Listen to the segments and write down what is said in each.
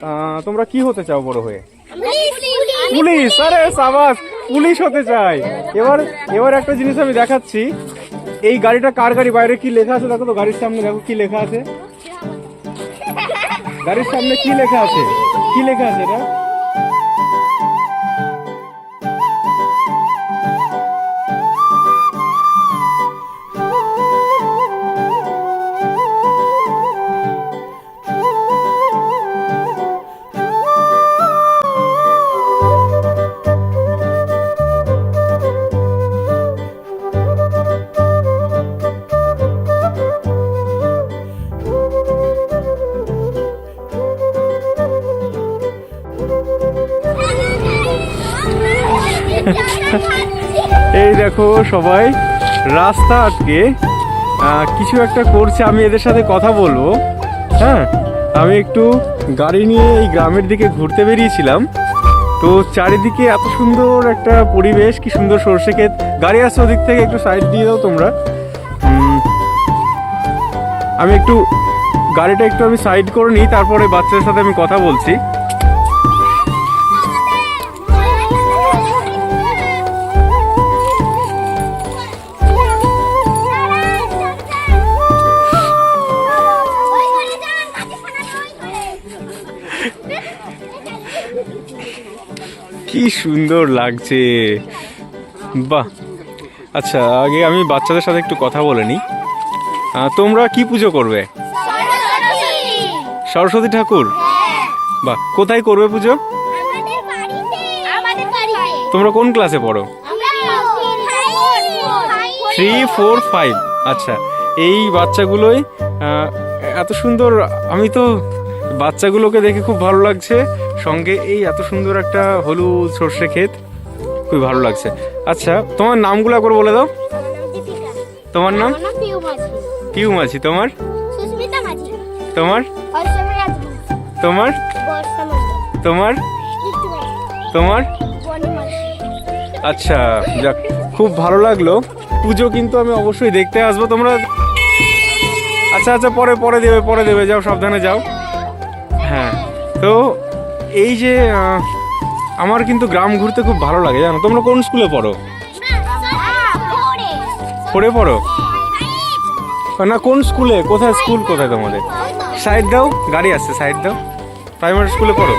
আহ, তোমরা কি হতে চাও বড় হয়ে? পুলিশ আরে সাবাস পুলিশ হতে চাই। এবার এবার একটা জিনিস আমি দেখাচ্ছি। এই গাড়িটা কার গাড়ি? বাইরে কি লেখা আছে? দেখো তো গাড়ির সামনে দেখো কি লেখা আছে। গাড়ির সামনে কি লেখা আছে? কি লেখা আছে এটা? এই দেখো সবাই, রাস্তা আটকে কিছু একটা করছে, আমি এদের সাথে কথা বলব। হ্যাঁ আমি একটু গাড়ি নিয়ে এই গ্রামের দিকে ঘুরতে বেরিয়েছিলাম। তো চারিদিকে এত সুন্দর একটা পরিবেশ, কি সুন্দর সর্ষে ক্ষেত। গাড়ি আসছে ওদিক থেকে, একটু সাইড দিয়ে দাও তোমরা। আমি একটু, গাড়িটা একটু আমি সাইড করে নিই, তারপরে বাচ্চাদের সাথে আমি কথা বলছি। কি সুন্দর লাগছে। বাহ। আচ্ছা আগে আমি বাচ্চাদের সাথে একটু কথা বলে নিই। তোমরা কি পুজো করবে? সরস্বতী ঠাকুর? বাহ, কোথায় করবে পুজো? তোমরা কোন ক্লাসে পড়ো? Three, four, five. আচ্ছা এই বাচ্চাগুলোই এত সুন্দর, আমি তো বাচ্চাগুলোকে দেখে খুব ভালো লাগছে। সঙ্গে এই এত সুন্দর একটা হলুদ সর্ষে ক্ষেত খুবই ভালো লাগছে। আচ্ছা তোমার নামগুলো একবার বলে দাও। তোমার নাম? পিউ মাঝি। তোমার? তোমার? তোমার? তোমার? তোমার? আচ্ছা যাক খুব ভালো লাগল। পুজো কিন্তু আমি অবশ্যই দেখতে আসব তোমরা। আচ্ছা আচ্ছা পরে পরে দেবে পরে দেবে। যাও সাবধানে যাও। হ্যাঁ তো এই যে আমার কিন্তু গ্রাম ঘুরতে খুব ভালো লাগে, জানো? তোমরা কোন স্কুলে পড়ো? পড়ে পড়ো? না, কোন স্কুলে? কোথায় স্কুল, কোথায় তোমাদের? সাইড দাও, গাড়ি আসছে সাইড দাও। প্রাইমারি স্কুলে পড়ো?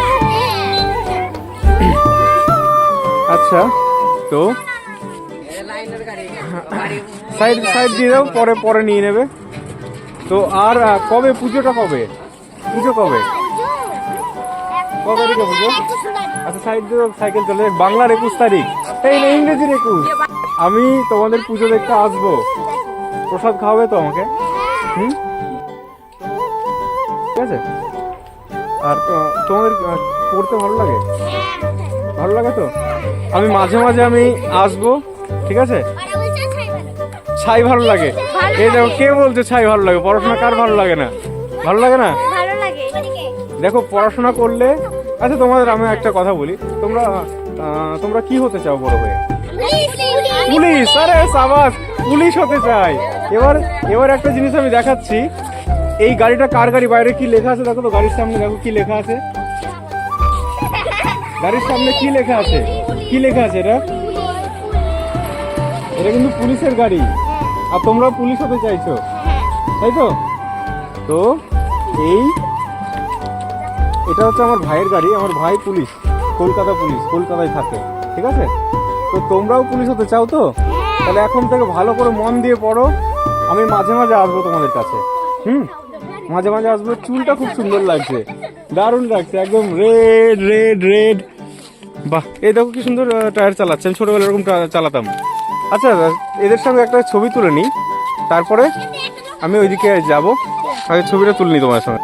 আচ্ছা তো? সাইড সাইড দিয়ে দাও, পরে পরে নিয়ে নেবে। তো আর কবে? পুজোটা কবে? পুজো কবে? আচ্ছা সাইড সাইকেল চলে বাংলার একুশ তারিখ। এই না, ইংরেজির একুশ। আমি তোমাদের পুজো দেখতে আসব। প্রসাদ খাওয়াবে তো আমাকে? হুম? ঠিক আছে? আর তোমাদের পড়তে ভালো লাগে? ভালো লাগে তো? আমি মাঝে মাঝে আমি আসব, ঠিক আছে? ছাই ভালো লাগে। এই দেখো, কে বলছে ছাই ভালো লাগে? পড়াশোনা কার ভালো লাগে না? ভালো লাগে না? দেখো, পড়াশোনা করলে আচ্ছা তোমাদের আমি একটা কথা বলি। তোমরা তোমরা কি হতে চাও বড় হয়ে? পুলিশ! আরে, সাবাস! পুলিশ হতে চাই। এবার এবার একটা জিনিস আমি দেখাচ্ছি। এই গাড়িটা কার গাড়ি? বাইরে কি লেখা আছে? দেখো তো, গাড়ির সামনে দেখো কি লেখা আছে। গাড়ির সামনে কি লেখা আছে? কি লেখা আছে এটা? এটা কিন্তু পুলিশের গাড়ি। আর তোমরা পুলিশ হতে চাইছো। তাই তো? তো, এই এটা হচ্ছে আমার ভাইয়ের গাড়ি, আমার ভাই পুলিশ, কলকাতা পুলিশ, কলকাতায় থাকে, ঠিক আছে? তো তোমরাও পুলিশ হতে চাও তো? তাহলে এখন থেকে ভালো করে মন দিয়ে পড়ো, আমি মাঝে মাঝে আসব তোমাদের কাছে, হুম? মাঝে মাঝে আসব, চুলটা খুব সুন্দর লাগছে, দারুণ লাগছে, একদম রেড রেড রেড বাহ, এই দেখো কি সুন্দর টায়ার চালাচ্ছে আমি ছোটবেলা এরকম চালাতাম। আচ্ছা এদের সঙ্গে একটা ছবি তুলে নিই, তারপরে আমি ওইদিকে যাব, আগে ছবিটা তুলে নিই তোমার সঙ্গে